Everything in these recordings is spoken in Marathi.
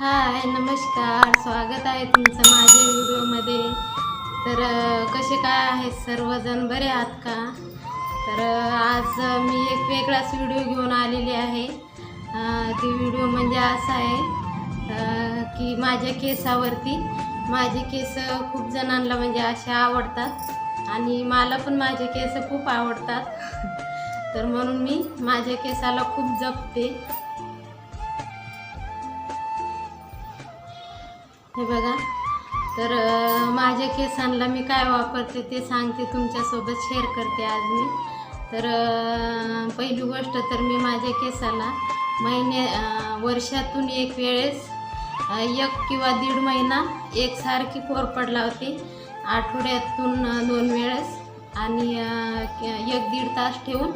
हाय नमस्कार. स्वागत आहे तुमचं माझ्या व्हिडिओमध्ये. तर कसे काय आहेत सर्वजण? बरे आहात का? तर आज मी एक वेगळाच व्हिडिओ घेऊन आलेली आहे. ती व्हिडिओ म्हणजे असा आहे की माझ्या केसावरती माझे केस खूप जणांना म्हणजे असे आवडतात आणि मला पण माझे केस खूप आवडतात. तर म्हणून मी माझ्या केसाला खूप जपते. हे बघा. तर माझ्या केसांना मी काय वापरते ते सांगते तुमच्यासोबत शेअर करते आज मी. तर पहिली गोष्ट तर मी माझ्या केसाला महिने वर्षातून एक वेळेस एक किंवा दीड महिना एकसारखी कोरपड लावते. आठवड्यातून दोन वेळेस आणि एक दीड तास ठेवून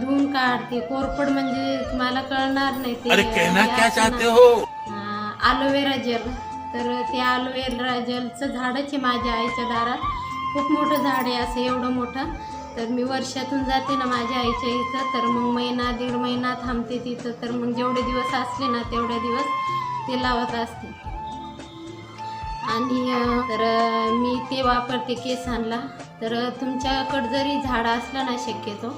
धुवून काढते. कोरपड म्हणजे तुम्हाला कळणार नाही ते. अरे कहना हे क्या चाहते हो? ॲलोवेरा जेल तर ते ॲलोवेरा जलचं झाडच आहे माझ्या आईच्या दारात. खूप मोठं झाड आहे असं एवढं मोठं. तर मी वर्षातून जाते ना माझ्या आईच्या इथं. तर मग महिना दीड महिना थांबते तिथं. तर मग जेवढे दिवस असले ना तेवढे दिवस ते लावत असते. आणि तर मी ते वापरते केसांना. तर तुमच्याकडं जरी झाडं असलं ना शक्यतो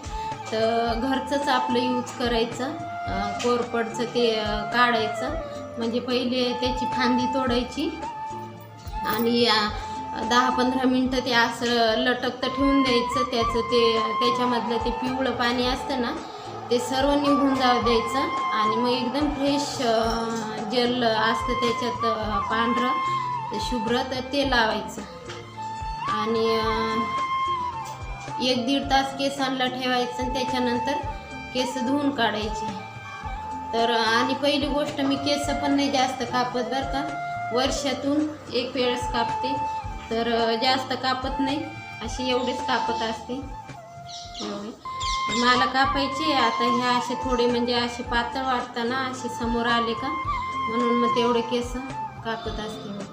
तर घरचंच आपलं यूज करायचं. कोरपडचं ते काढायचं. म्हणजे पहिले त्याची फांदी तोडायची. आणि दहा पंधरा मिनटं ते असं लटकतं ठेवून द्यायचं. त्याचं ते त्याच्यामधलं ते पिवळं पाणी असतं ना ते सर्व निघून जाऊ द्यायचं. आणि मग एकदम फ्रेश जेल असतं त्याच्यात पांढरं शुभ्र तर ते लावायचं. आणि एक दीड तास केसांना ठेवायचं आणि त्याच्यानंतर केस धुवून काढायचे. तर आणि पहिली गोष्ट मी केस पण नाही जास्त कापत बरं का. वर्षातून एक वेळेस कापते. तर जास्त कापत नाही. अशी एवढीच कापत असते. मला कापायचे आता हे असे थोडे म्हणजे असे पातळ वाटताना असे समोर आले का? म्हणून मग तेवढे केस कापत असते मी.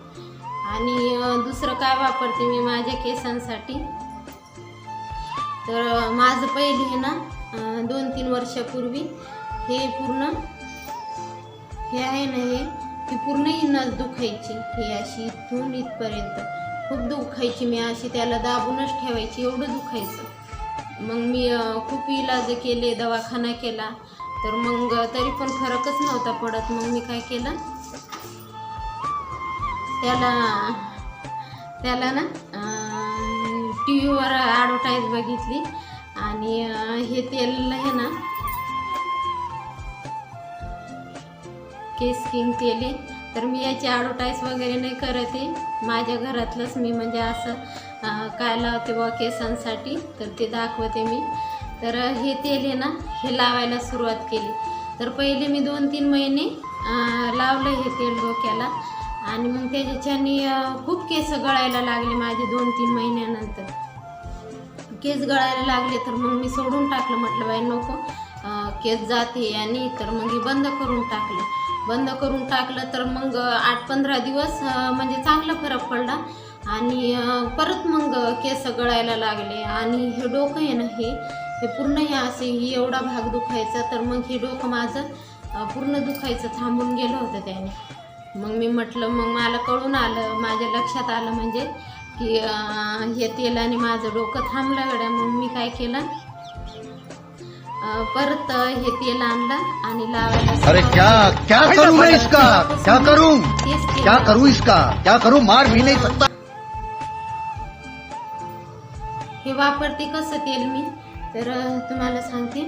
आणि दुसरं काय वापरते मी माझ्या केसांसाठी? तर माझं पहिले ना दोन तीन वर्षापूर्वी हे पूर्ण हे आहे ना हे ती पूर्ण ही नस दुखायची. हे अशी इथून इथपर्यंत. खूप दुखायची मी अशी त्याला दाबूनच ठेवायची एवढं दुखायचं. मग मी खूप इलाज केले दवाखाना केला. तर मग तरी पण फरकच नव्हता पडत. मग मी काय केलं? त्याला त्याला ना टी व्हीवर ॲडव्हर्टाईज बघितली. आणि हे तेल आहे ना केस किंग केली. तर मी याची ॲडव्हर्टाईज वगैरे नाही करत आहे. माझ्या घरातलंच मी म्हणजे असं काय लावते बा केसांसाठी तर ते दाखवते मी. तर हे तेल आहे ना हे लावायला सुरुवात केली. तर पहिले मी दोन तीन महिने लावलं हे तेल डोक्याला. आणि मग त्याच्याने खूप केस गळायला लागले माझे दोन तीन महिन्यानंतर. केस गळायला लागले तर मग मी सोडून टाकलं. म्हटलं बाई नको. केस जाते आणि तर मग हे बंद करून टाकलं. बंद करून टाकलं तर मग आठ पंधरा दिवस म्हणजे चांगला फरक पडला. आणि परत मग केस गळायला लागले. आणि हे डोकं आहे ना हे हे पूर्ण हे असे ही एवढा भाग दुखायचा. तर मग हे डोकं माझं पूर्ण दुखायचं थांबून गेलं होतं त्याने. मग मी म्हटलं मग मला कळून आलं माझ्या लक्षात आलं म्हणजे की हे तेलाने माझं डोकं थांबलं गड्या मग मी काय केलं? परत हे तेल आणलं आणि लावायला अरे क्या. क्या करूं मैं इसका? क्या करूं? क्या करूं इसका? क्या करूं? मार भी नहीं सकता। हे वापरते कसं तेल मी? तर तुम्हाला सांगते.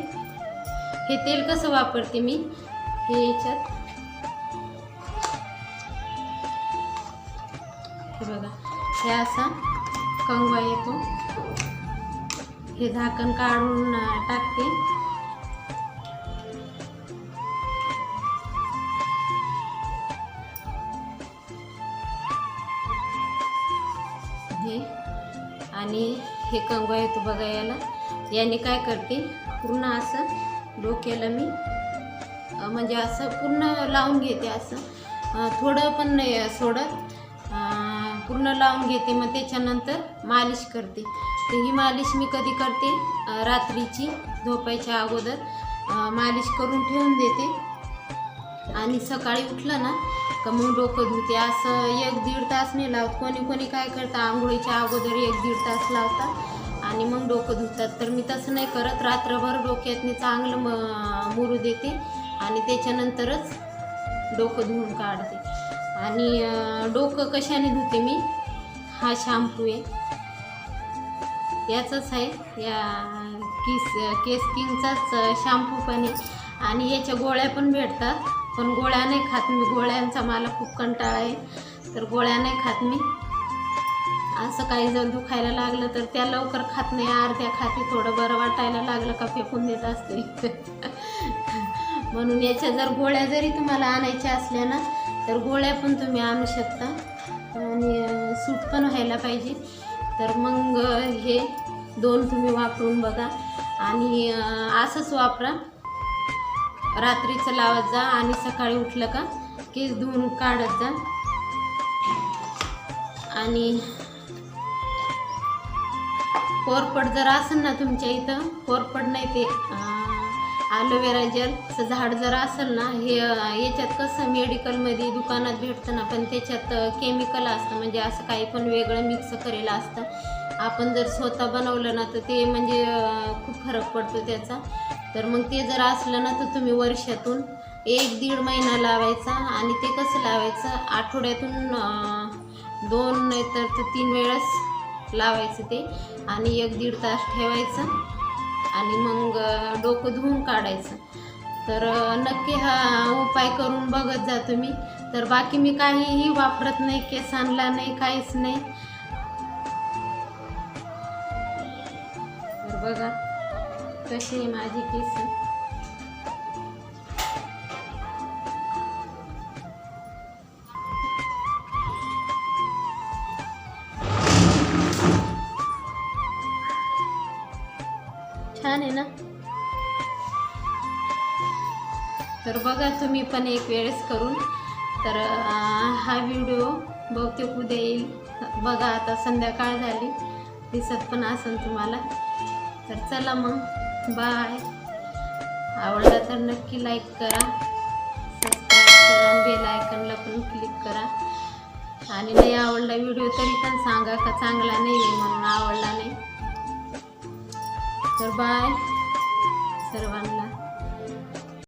हे तेल कसं वापरते मी? हे याच्यात. हे बघा. हे असा कंगवा येतो. हे झाकण काढून टाकते. हे आणि हे कंगवा येतो बघा याला. याने काय करते पूर्ण असं डोक्याला मी म्हणजे असं पूर्ण लावून घेते असं. थोडं पण नाही सोडत. पूर्ण लावून घेते मग त्याच्यानंतर मालिश करते. तर ही मालिश मी कधी करते? रात्रीची झोपायच्या अगोदर. मालिश करून ठेवून देते. आणि सकाळी उठलं ना का मग डोकं धुते असं एक दीड तास नाही लावत कोणी कोणी काय करतं आंघोळीच्या अगोदर एक दीड तास लावतात आणि मग डोकं धुतात तर मी तसं नाही करत रात्रभर डोक्यातनी चांगलं म मुरू देते आणि त्याच्यानंतरच डोकं धुवून काढते. आणि डोकं कशाने धुते मी? हा शॅम्पू आहे. याचाच आहे. या किस केस किंगचाच शॅम्पू पण आहे. आणि याच्या गोळ्या पण भेटतात. पण गोळ्या नाही खात मी. गोळ्यांचा मला खूप कंटाळा आहे. तर गोळ्या नाही खात मी. असं काही जर दुखायला लागलं तर त्या लवकर खात नाही. अर्ध्या खाती थोडं बरं वाटायला लागलं का फेकून देत असते. म्हणून याच्या जर गोळ्या जरी तुम्हाला आणायच्या असल्या ना तर गोळ्या पण तुम्ही आणू शकता. आणि सूट पण व्हायला पाहिजे. तर मग हे दोन तुम्ही वापरून बघा. आणि असंच वापरा. रात्रीचं लावत जा आणि सकाळी उठलं का केस धुवून काढत जा. आणि कोरपड जर असेल ना तुमच्या इथं कोरपड नाही ते ॲलोवेरा जेलचं झाड जर असेल ना हे याच्यात कसं मेडिकलमध्ये दुकानात भेटतं ना पण त्याच्यात केमिकल असतं म्हणजे असं काही पण वेगळं मिक्स करेलं असतं. आपण जर स्वतः बनवलं ना तर ते म्हणजे खूप फरक पडतो त्याचा. तर मग ते जर असलं ना तर तुम्ही वर्षातून एक दीड महिना लावायचा आणि ते कसं लावायचं? आठवड्यातून दोन नाही तर ते तीन वेळेस लावायचं ते आणि एक दीड तास ठेवायचं आणि मग डोकं धुवून काढायचं. तर नक्की हा उपाय करून बघत जा तुम्ही. तर बाकी मी काहीही वापरत नाही केसांना नाही काहीच नाही. तर बघा. कशी आहे माझी केस? छान आहे ना? तर बघा तुम्ही पण एक वेळेस करून तर हा व्हिडिओ बहुतेक उद्या येईल. बघा आता संध्याकाळ झाली. दिसत पण असेल तुम्हाला. तर चला मग. बाय. आवडला तर नक्की लाईक करा. सबस्क्राईब करा आणि बेल आयकनला पण क्लिक करा. आणि नाही आवडला व्हिडिओ तरी पण सांगा का चांगला नाही आहे म्हणून आवडला नाही. तर बाय सर्वांना.